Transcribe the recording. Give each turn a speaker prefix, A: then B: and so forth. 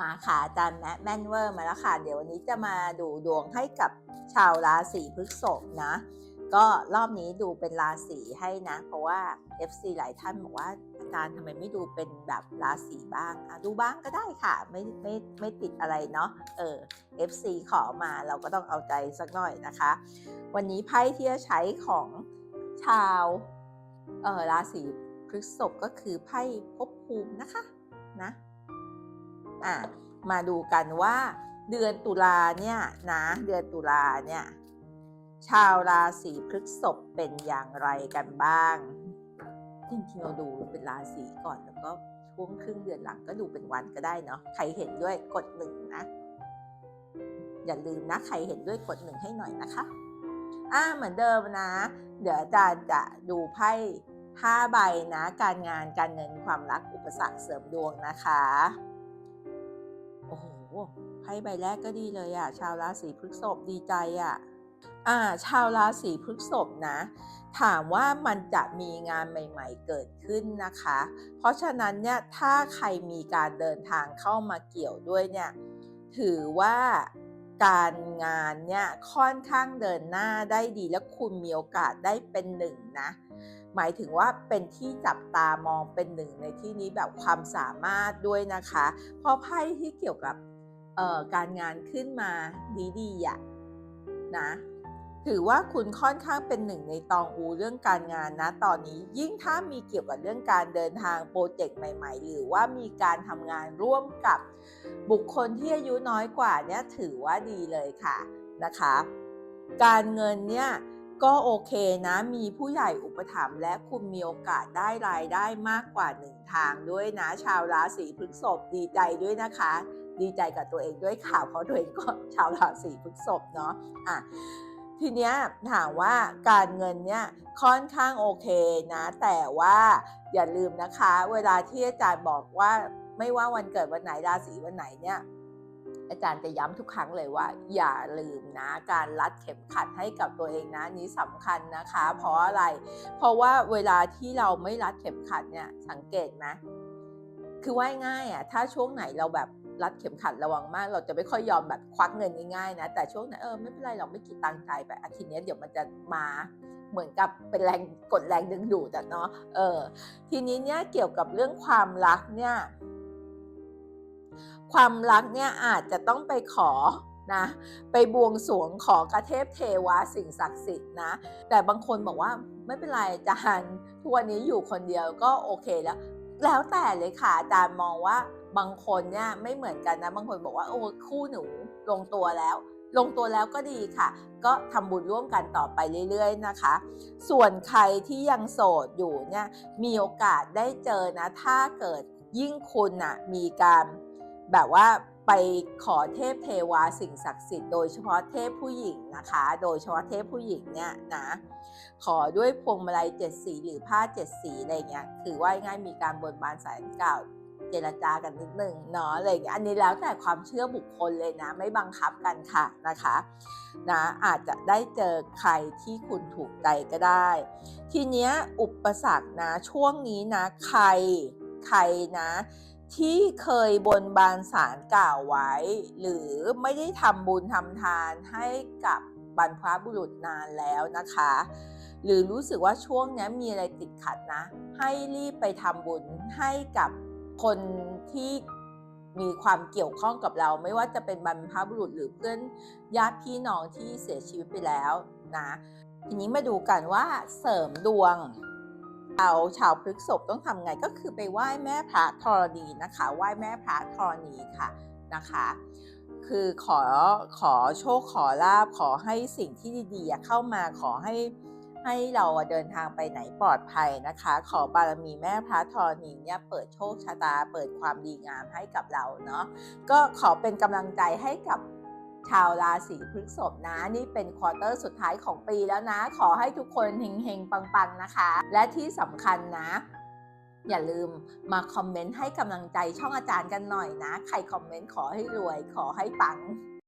A: มาค่ะอาจารย์แมะแมนเวอร์มาแล้วค่ะ เดี๋ยววันนี้จะมาดูดวงให้กับชาวราศีพฤษภนะ ก็รอบนี้ดูเป็นราศีให้นะ เพราะว่า FC หลายท่านบอกว่าอาจารย์ทำไมไม่ดูเป็นแบบราศีบ้างอะดูบ้างก็ได้ค่ะ ไม่ไม่ไม่ติดอะไรเนาะเออ FC ขอมาเราก็ต้องเอาใจสักหน่อยนะคะ วันนี้ไพ่ที่จะใช้ของชาวเออราศีพฤษภก็คือไพ่ภพภูมินะคะนะ อะมาดูกันว่าเดือนตุลาเนี่ยนะเดือนตุลาเนี่ยชาวราศีพฤษภเป็นอย่างไรกันบ้าง จริงๆเราดูเป็นราศีก่อนแล้วก็ช่วงครึ่งเดือนหลังก็ดูเป็นวันก็ได้เนาะใครเห็นด้วยกดหนึ่งนะ อย่าลืมนะใครเห็นด้วยกดหนึ่งให้หน่อยนะคะอ่าเหมือนเดิมนะ เดี๋ยวอาจารย์จะดูไพ่ห้าใบนะ การงานการเงินความรักอุปสรรคเสริมดวงนะคะ ไพ่ใบแรกก็ดีเลยอะ่ะชาวราศีพฤษภดีใจอะ่ะอ่า ชาวราศีพฤษภนะ ถามว่ามันจะมีงานใหม่ๆเกิดขึ้นนะคะ เพราะฉะนั้นเนี่ยถ้าใครมีการเดินทางเข้ามาเกี่ยวด้วยเนี่ยถือว่าการงานเนี่ยค่อนข้างเดินหน้าได้ดีและคุณมีโอกาสได้เป็นหนึ่งนะ หมายถึงว่าเป็นที่จับตามองเป็นหนึ่งในที่นี้แบบความสามารถด้วยนะคะ เพราะไพ่ที่เกี่ยวกับ การงานขึ้นมาดีๆอะนะถือว่าคุณค่อนข้างเป็นหนึ่งในตองอูเรื่องการงานนะตอนนี้ยิ่งถ้ามีเกี่ยวกับเรื่องการเดินทางโปรเจกต์ใหม่ ๆ หรือว่ามีการทำงานร่วมกับบุคคลที่อายุน้อยกว่าเนี่ยถือว่าดีเลยค่ะนะคะ การเงินเนี่ย ก็โอเคนะ มีผู้ใหญ่อุปถัมภ์และคุณมีโอกาสได้รายได้มากกว่าหนึ่งทางด้วยนะ ชาวราศีพฤษภดีใจด้วยนะคะ ดีใจกับตัวเองด้วยค่ะเพราะตัวเองก็ชาวราศีพฤษภเนาะอะทีเนี้ยถามว่าการเงินเนี่ยค่อนข้างโอเคนะ แต่ว่าอย่าลืมนะคะ เวลาที่อาจารย์บอกว่าไม่ว่าวันเกิดวันไหนราศีวันไหนเนี่ย อาจารย์จะย้ำทุกครั้งเลยว่า อย่าลืมนะการรัดเข็มขัดให้กับตัวเองนะนี้สำคัญนะคะ เพราะอะไร เพราะว่าเวลาที่เราไม่รัดเข็มขัดเนี่ยสังเกตไหมคือว่าง่ายอะถ้าช่วงไหนเราแบบรัดเข็มขัดระวังมาก เราจะไม่ค่อยยอมแบบควักเงินง่ายๆนะ แต่ช่วงนั้นเออไม่เป็นไรเราไม่คิดตังใจไปอาทิตย์นี้เดี๋ยวมันจะมาเหมือนกับเป็นแรงกดแรงดึงดูดอะเนาะเออทีนี้เนี่ยเกี่ยวกับเรื่องความรักเนี่ย ความรักเนี่ยอาจจะต้องไปขอนะไปบวงสรวงขอกระเทพเทวาสิ่งศักดิ์สิทธิ์นะ แต่บางคนบอกว่าไม่เป็นไรอาจารย์ทุกวันนี้อยู่คนเดียวก็โอเคแล้ว แล้วแต่เลยค่ะอาจารย์มองว่าบางคนเนี่ยไม่เหมือนกันนะ บางคนบอกว่าโอ้คู่หนูลงตัวแล้ว ลงตัวแล้วก็ดีค่ะ ก็ทำบุญร่วมกันต่อไปเรื่อย ๆนะคะ ส่วนใครที่ยังโสดอยู่เนี่ยมีโอกาสได้เจอนะ ถ้าเกิดยิ่งคุณน่ะมีการ แบบว่าไปขอเทพเทวาสิ่งศักดิ์สิทธิ์โดยเฉพาะเทพผู้หญิงนะคะ โดยเฉพาะเทพผู้หญิงเนี่ยนะขอด้วยพวงมาลัยเจ็ดสีหรือผ้าเจ็ดสีอะไรเงี้ยคือว่าง่ายมีการบนบานสารกล่าเจรจากันนิดหนึ่งเนาะอะไรเงี้ยอันนี้แล้วแต่ความเชื่อบุคคลเลยนะ ไม่บังคับกันค่ะนะคะนะอาจจะได้เจอใครที่คุณถูกใจก็ได้ ทีเนี้ยอุปสรรคนะช่วงนี้นะใครใครนะ ที่เคยบนบานสารกล่าวไว้ หรือไม่ได้ทำบุญทำทานให้กับบรรพบุรุษนานแล้วนะคะ หรือรู้สึกว่าช่วงนี้มีอะไรติดขัดนะ ให้รีบไปทำบุญให้กับคนที่มีความเกี่ยวข้องกับเรา ไม่ว่าจะเป็นบรรพบุรุษหรือเพื่อนญาติพี่น้องที่เสียชีวิตไปแล้วนะ ทีนี้มาดูกันว่าเสริมดวง เอาชาวพฤกษภต้องทำไงก็คือไปไหว้แม่พระธรณีนะคะไหว้แม่พระธรณีค่ะนะคะ คือขอขอโชคขอลาบขอให้สิ่งที่ดีๆเข้ามาขอให้ให้เราเดินทางไปไหนปลอดภัยนะคะ ขอบารมีแม่พระธรณีเนี่ยเปิดโชคชะตา เปิดความดีงามให้กับเราเนาะก็ขอเป็นกำลังใจให้กับ ชาวราศีพฤษภนะ นี่เป็นควอเตอร์สุดท้ายของปีแล้วนะ ขอให้ทุกคนเฮงๆ ปังๆ นะคะ และที่สำคัญนะ อย่าลืมมาคอมเมนต์ให้กำลังใจช่องอาจารย์กันหน่อยนะ ใครคอมเมนต์ขอให้รวย ขอให้ปัง